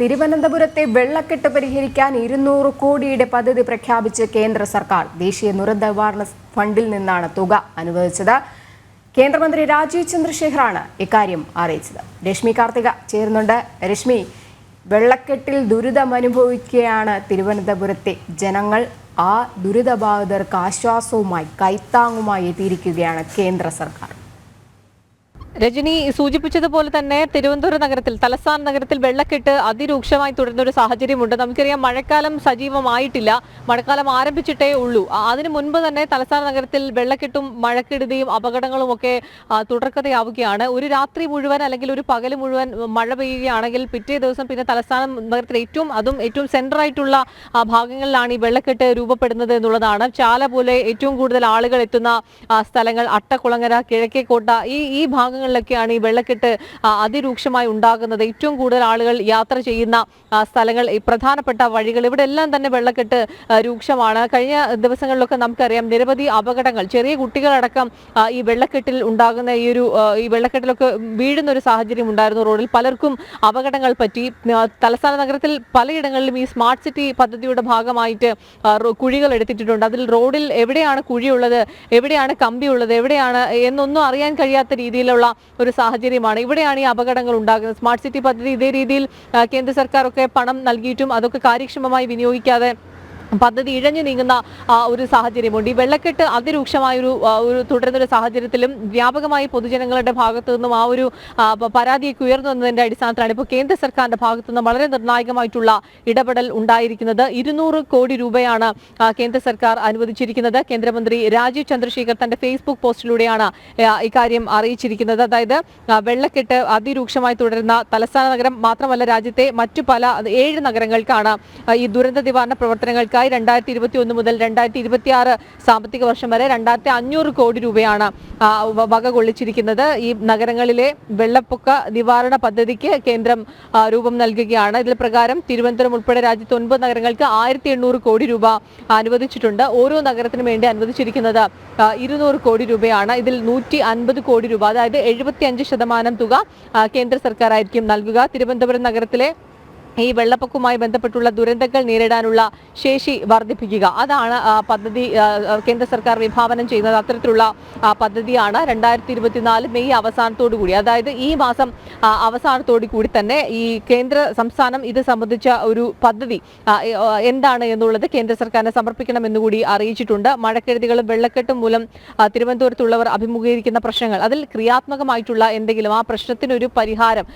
തിരുവനന്തപുരത്തെ വെള്ളക്കെട്ട് പരിഹരിക്കാൻ ഇരുന്നൂറ് കോടിയുടെ പദ്ധതി പ്രഖ്യാപിച്ച് കേന്ദ്ര സർക്കാർ ദേശീയ ദുരന്ത നിവാരണ ഫണ്ടിൽ നിന്നാണ് തുക അനുവദിച്ചത്. കേന്ദ്രമന്ത്രി രാജീവ് ചന്ദ്രശേഖറാണ് ഇക്കാര്യം അറിയിച്ചത്. രശ്മി കാർത്തിക ചേരുന്നുണ്ട്. രശ്മി വെള്ളക്കെട്ടിൽ ദുരിതമനുഭവിക്കുകയാണ് തിരുവനന്തപുരത്തെ ജനങ്ങൾ. ആ ദുരിതബാധിതർക്ക് ആശ്വാസവുമായി കൈത്താങ്ങുമായി എത്തിയിരിക്കുകയാണ് കേന്ദ്ര സർക്കാർ. രജനി സൂചിപ്പിച്ചതുപോലെ തന്നെ തിരുവനന്തപുരം നഗരത്തിൽ തലസ്ഥാന നഗരത്തിൽ വെള്ളക്കെട്ട് അതിരൂക്ഷമായി തുടരുന്ന ഒരു സാഹചര്യമുണ്ട്. നമുക്കറിയാം മഴക്കാലം സജീവമായിട്ടില്ല. മഴക്കാലം ആരംഭിച്ചിട്ടേ ഉള്ളൂ. അതിനു മുൻപ് തന്നെ തലസ്ഥാന നഗരത്തിൽ വെള്ളക്കെട്ടും മഴക്കെടുതിയും അപകടങ്ങളും ഒക്കെ തുടർക്കഥയാവുകയാണ്. ഒരു രാത്രി മുഴുവൻ അല്ലെങ്കിൽ ഒരു പകൽ മുഴുവൻ മഴ പെയ്യുകയാണെങ്കിൽ പിറ്റേ ദിവസം പിന്നെ തലസ്ഥാന നഗരത്തിൽ ഏറ്റവും അതും ഏറ്റവും സെന്റർ ആയിട്ടുള്ള ഭാഗങ്ങളിലാണ് ഈ വെള്ളക്കെട്ട് രൂപപ്പെടുന്നത് എന്നുള്ളതാണ്. ചാല പോലെ ഏറ്റവും കൂടുതൽ ആളുകൾ എത്തുന്ന സ്ഥലങ്ങൾ അട്ടക്കുളങ്ങര കിഴക്കേക്കോട്ട ഈ ഈ ഭാഗങ്ങളിലൊക്കെയാണ് ഈ വെള്ളക്കെട്ട് അതിരൂക്ഷമായി ഉണ്ടാകുന്നത്. ഏറ്റവും കൂടുതൽ ആളുകൾ യാത്ര ചെയ്യുന്ന സ്ഥലങ്ങൾ പ്രധാനപ്പെട്ട വഴികൾ. ഇവിടെ എല്ലാം തന്നെ വെള്ളക്കെട്ട് രൂക്ഷമാണ്. കഴിഞ്ഞ ദിവസങ്ങളിലൊക്കെ നമുക്കറിയാം നിരവധി അപകടങ്ങൾ ചെറിയ കുട്ടികളടക്കം ഈ വെള്ളക്കെട്ടിൽ ഉണ്ടാകുന്ന ഈ ഒരു ഈ വെള്ളക്കെട്ടിലൊക്കെ വീഴുന്ന ഒരു സാഹചര്യം ഉണ്ടായിരുന്നു റോഡിൽ. പലർക്കും അപകടങ്ങൾ പറ്റി. തലസ്ഥാന നഗരത്തിൽ പലയിടങ്ങളിലും ഈ സ്മാർട്ട് സിറ്റി പദ്ധതിയുടെ ഭാഗമായിട്ട് കുഴികൾ എടുത്തിട്ടുണ്ട്. അതിൽ റോഡിൽ എവിടെയാണ് കുഴിയുള്ളത് എവിടെയാണ് കമ്പിയുള്ളത് എവിടെയാണ് എന്നൊന്നും അറിയാൻ കഴിയാത്ത രീതിയിലുള്ള ഒരു സാഹചര്യമാണ്. ഇവിടെയാണ് ഈ അപകടങ്ങൾ ഉണ്ടാകുന്നത്. സ്മാർട്ട് സിറ്റി പദ്ധതി ഇതേ രീതിയിൽ കേന്ദ്ര സർക്കാരൊക്കെ പണം നൽകിയിട്ടും അതൊക്കെ കാര്യക്ഷമമായി വിനിയോഗിക്കാതെ പദ്ധതി ഇഴഞ്ഞു നീങ്ങുന്ന ഒരു സാഹചര്യമുണ്ട് ഈ വെള്ളക്കെട്ട് അതിരൂക്ഷമായ ഒരു ഒരു തുടരുന്ന ഒരു സാഹചര്യത്തിലും വ്യാപകമായി പൊതുജനങ്ങളുടെ ഭാഗത്തു നിന്നും ആ ഒരു പരാതിയൊക്കെ ഉയർന്നു വന്നതിന്റെ അടിസ്ഥാനത്തിലാണ് ഇപ്പോൾ കേന്ദ്ര സർക്കാരിന്റെ ഭാഗത്തു നിന്നും വളരെ നിർണായകമായിട്ടുള്ള ഇടപെടൽ ഉണ്ടായിരിക്കുന്നത്. ഇരുന്നൂറ് കോടി രൂപയാണ് കേന്ദ്ര സർക്കാർ അനുവദിച്ചിരിക്കുന്നത്. കേന്ദ്രമന്ത്രി രാജീവ് ചന്ദ്രശേഖർ തന്റെ ഫേസ്ബുക്ക് പോസ്റ്റിലൂടെയാണ് ഇക്കാര്യം അറിയിച്ചിരിക്കുന്നത്. അതായത് വെള്ളക്കെട്ട് അതിരൂക്ഷമായി തുടരുന്ന തലസ്ഥാന നഗരം മാത്രമല്ല രാജ്യത്തെ മറ്റു പല ഏഴ് നഗരങ്ങൾക്കാണ് ഈ ദുരന്ത നിവാരണ പ്രവർത്തനങ്ങൾക്കായി രണ്ടായിരത്തി ഇരുപത്തി ഒന്ന് മുതൽ രണ്ടായിരത്തി ഇരുപത്തി ആറ് സാമ്പത്തിക വർഷം വരെ രണ്ടായിരത്തി അഞ്ഞൂറ് കോടി രൂപയാണ് വക കൊള്ളിച്ചിരിക്കുന്നത്. ഈ നഗരങ്ങളിലെ വെള്ളപ്പൊക്ക നിവാരണ പദ്ധതിക്ക് കേന്ദ്രം രൂപം നൽകുകയാണ്. ഇതിൽ പ്രകാരം തിരുവനന്തപുരം ഉൾപ്പെടെ രാജ്യത്ത് ഒൻപത് നഗരങ്ങൾക്ക് ആയിരത്തി എണ്ണൂറ് കോടി രൂപ അനുവദിച്ചിട്ടുണ്ട്. ഓരോ നഗരത്തിനും വേണ്ടി അനുവദിച്ചിരിക്കുന്നത് ഇരുന്നൂറ് കോടി രൂപയാണ്. ഇതിൽ നൂറ്റി അൻപത് കോടി രൂപ അതായത് എഴുപത്തി അഞ്ച് ശതമാനം തുക കേന്ദ്ര സർക്കാർ ആയിരിക്കും നൽകുക. തിരുവനന്തപുരം നഗരത്തിലെ ഈ വെള്ളപ്പൊക്കവുമായി ബന്ധപ്പെട്ടുള്ള ദുരന്തങ്ങൾ നേരിടാനുള്ള ശേഷി വർദ്ധിപ്പിക്കുക. അതാണ് പദ്ധതി കേന്ദ്ര സർക്കാർ വിഭാവനം ചെയ്യുന്നത്. അത്തരത്തിലുള്ള പദ്ധതിയാണ് രണ്ടായിരത്തി ഇരുപത്തിനാല് മെയ് അവസാനത്തോടു കൂടി അതായത് ഈ മാസം അവസാനത്തോടു കൂടി തന്നെ ഈ കേന്ദ്ര സംസ്ഥാനം ഇത് സംബന്ധിച്ച ഒരു പദ്ധതി എന്താണ് എന്നുള്ളത് കേന്ദ്ര സർക്കാരിനെ സമർപ്പിക്കണമെന്ന് കൂടി അറിയിച്ചിട്ടുണ്ട്. മഴക്കെടുതികളും വെള്ളക്കെട്ടും മൂലം തിരുവനന്തപുരത്തുള്ളവർ അഭിമുഖീകരിക്കുന്ന പ്രശ്നങ്ങൾ. അതിൽ ക്രിയാത്മകമായിട്ടുള്ള എന്തെങ്കിലും ആ പ്രശ്നത്തിനൊരു പരിഹാരം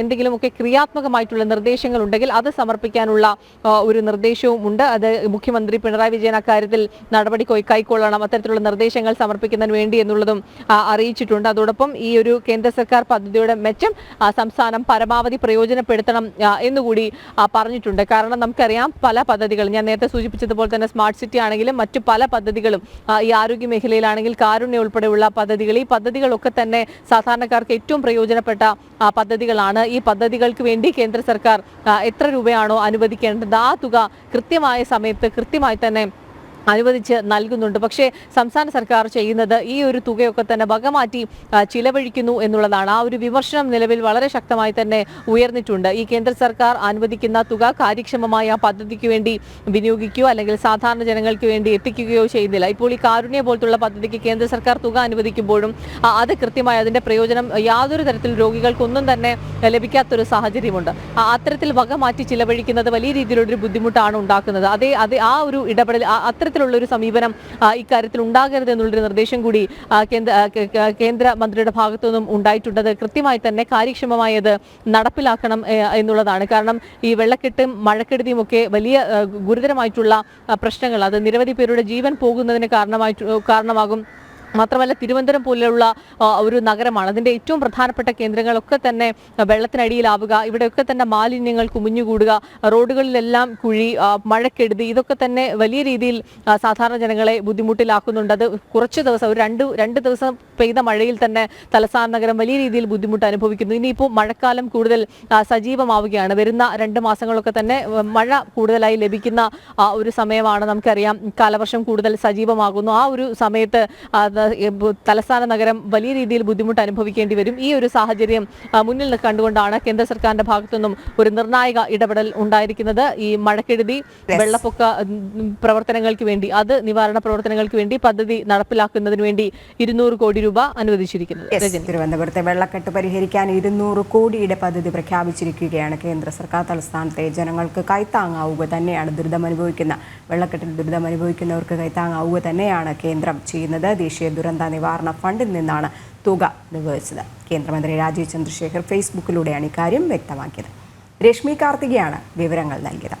എന്തെങ്കിലുമൊക്കെ ക്രിയാത്മകമായിട്ടുള്ള നിർദ്ദേശങ്ങൾ ഉണ്ടെങ്കിൽ അത് സമർപ്പിക്കാനുള്ള ഒരു നിർദ്ദേശവും ഉണ്ട്. അത് മുഖ്യമന്ത്രി പിണറായി വിജയൻ അക്കാര്യത്തിൽ നടപടി കൈക്കൊള്ളണം. അത്തരത്തിലുള്ള നിർദ്ദേശങ്ങൾ സമർപ്പിക്കുന്നതിന് വേണ്ടി എന്നുള്ളതും അറിയിച്ചിട്ടുണ്ട്. അതോടൊപ്പം ഈ ഒരു കേന്ദ്ര സർക്കാർ പദ്ധതിയുടെ മെച്ചം സംസ്ഥാനം പരമാവധി പ്രയോജനപ്പെടുത്തണം എന്നുകൂടി പറഞ്ഞിട്ടുണ്ട്. കാരണം നമുക്കറിയാം പല പദ്ധതികളും ഞാൻ നേരത്തെ സൂചിപ്പിച്ചതുപോലെ തന്നെ സ്മാർട്ട് സിറ്റി ആണെങ്കിലും മറ്റു പല പദ്ധതികളും ഈ ആരോഗ്യ മേഖലയിലാണെങ്കിൽ കാരുണ്യ ഉൾപ്പെടെയുള്ള പദ്ധതികൾ ഈ പദ്ധതികളൊക്കെ തന്നെ സാധാരണക്കാർക്ക് ഏറ്റവും പ്രയോജനപ്പെട്ട പദ്ധതികളാണ്. ഈ പദ്ധതികൾക്ക് വേണ്ടി കേന്ദ്ര സർക്കാർ എത്ര രൂപയാണോ അനുവദിക്കേണ്ടത്? ആ തുക കൃത്യമായ സമയത്ത് കൃത്യമായി തന്നെ അനുവദിച്ച് നൽകുന്നുണ്ട്. പക്ഷേ സംസ്ഥാന സർക്കാർ ചെയ്യുന്നത് ഈ ഒരു തുകയൊക്കെ തന്നെ വകമാറ്റി ചിലവഴിക്കുന്നു എന്നുള്ളതാണ്. ആ ഒരു വിമർശനം നിലവിൽ വളരെ ശക്തമായി തന്നെ ഉയർന്നിട്ടുണ്ട്. ഈ കേന്ദ്ര സർക്കാർ അനുവദിക്കുന്ന തുക കാര്യക്ഷമമായ ആ പദ്ധതിക്ക് വേണ്ടി വിനിയോഗിക്കുകയോ അല്ലെങ്കിൽ സാധാരണ ജനങ്ങൾക്ക് വേണ്ടി എത്തിക്കുകയോ ചെയ്യുന്നില്ല. ഇപ്പോൾ ഈ കാരുണ്യ പോലത്തുള്ള പദ്ധതിക്ക് കേന്ദ്ര സർക്കാർ തുക അനുവദിക്കുമ്പോഴും അത് കൃത്യമായി അതിന്റെ പ്രയോജനം യാതൊരു തരത്തിൽ രോഗികൾക്കൊന്നും തന്നെ ലഭിക്കാത്തൊരു സാഹചര്യമുണ്ട്. അത്തരത്തിൽ വക മാറ്റി ചിലവഴിക്കുന്നത് വലിയ രീതിയിലൊരു ബുദ്ധിമുട്ടാണ് ഉണ്ടാക്കുന്നത്. അതേ അതേ ആ ഒരു ഇടപെടൽ ആ- അത്തരത്തിലുള്ള ഒരു സമീപനം ഇക്കാര്യത്തിൽ ഉണ്ടാകരുത് എന്നുള്ളൊരു നിർദ്ദേശം കൂടി കേന്ദ്ര കേന്ദ്രമന്ത്രിയുടെ ഭാഗത്തു നിന്നും ഉണ്ടായിട്ടുണ്ട്. അത് കൃത്യമായി തന്നെ കാര്യക്ഷമമായി നടപ്പിലാക്കണം എന്നുള്ളതാണ്. കാരണം ഈ വെള്ളക്കെട്ടും മഴക്കെടുതിയും ഒക്കെ വലിയ ഗുരുതരമായിട്ടുള്ള പ്രശ്നങ്ങൾ അത് നിരവധി പേരുടെ ജീവൻ പോകുന്നതിന് കാരണമായി കാരണമാകും. മാത്രമല്ല തിരുവനന്തപുരം പോലെയുള്ള ഒരു നഗരമാണ്. അതിന്റെ ഏറ്റവും പ്രധാനപ്പെട്ട കേന്ദ്രങ്ങളൊക്കെ തന്നെ വെള്ളത്തിനടിയിലാവുക ഇവിടെയൊക്കെ തന്നെ മാലിന്യങ്ങൾ കുമിഞ്ഞുകൂടുക റോഡുകളിലെല്ലാം കുഴി മഴക്കെടുതി ഇതൊക്കെ തന്നെ വലിയ രീതിയിൽ സാധാരണ ജനങ്ങളെ ബുദ്ധിമുട്ടിലാക്കുന്നുണ്ട്. അത് കുറച്ച് ദിവസം ഒരു രണ്ട് രണ്ട് ദിവസം പെയ്ത മഴയിൽ തന്നെ തലസ്ഥാന നഗരം വലിയ രീതിയിൽ ബുദ്ധിമുട്ട് അനുഭവിക്കുന്നു. ഇനിയിപ്പോൾ മഴക്കാലം കൂടുതൽ സജീവമാവുകയാണ്. വരുന്ന രണ്ട് മാസങ്ങളൊക്കെ തന്നെ മഴ കൂടുതലായി ലഭിക്കുന്ന ഒരു സമയമാണ് നമുക്കറിയാം. കാലവർഷം കൂടുതൽ സജീവമാകുന്നു. ആ ഒരു സമയത്ത് തലസ്ഥാന നഗരം വലിയ രീതിയിൽ ബുദ്ധിമുട്ട് അനുഭവിക്കേണ്ടി വരും. ഈ ഒരു സാഹചര്യം മുന്നിൽ കണ്ടുകൊണ്ടാണ് കേന്ദ്ര സർക്കാരിന്റെ ഭാഗത്തുനിന്നും ഒരു നിർണായക ഇടപെടൽ ഉണ്ടായിരിക്കുന്നത്. ഈ മഴക്കെടുതി വെള്ളപ്പൊക്ക പ്രവർത്തനങ്ങൾക്ക് വേണ്ടി അത് നിവാരണ പ്രവർത്തനങ്ങൾക്ക് വേണ്ടി പദ്ധതി നടപ്പിലാക്കുന്നതിന് വേണ്ടി ഇരുന്നൂറ് കോടി രൂപ അനുവദിച്ചിരിക്കുന്നത്. തിരുവനന്തപുരത്തെ വെള്ളക്കെട്ട് പരിഹരിക്കാൻ ഇരുന്നൂറ് കോടിയുടെ പദ്ധതി പ്രഖ്യാപിച്ചിരിക്കുകയാണ് കേന്ദ്ര സർക്കാർ. തലസ്ഥാനത്തെ ജനങ്ങൾക്ക് കൈത്താങ്ങാവുക തന്നെയാണ് ദുരിതമനുഭവിക്കുന്ന വെള്ളക്കെട്ടിൽ ദുരിതമനുഭവിക്കുന്നവർക്ക് കൈത്താങ്ങാവുക തന്നെയാണ് കേന്ദ്രം ചെയ്യുന്നത്. ദേശീയ ദുരന്ത നിവാരണ ഫണ്ടിൽ നിന്നാണ് തുക അനുവദിച്ചത് കേന്ദ്രമന്ത്രി രാജീവ് ചന്ദ്രശേഖർ ഫേസ്ബുക്കിലൂടെയാണ് ഇക്കാര്യം വ്യക്തമാക്കിയത്. രശ്മി കാർത്തികയാണ് വിവരങ്ങൾ നൽകിയത്.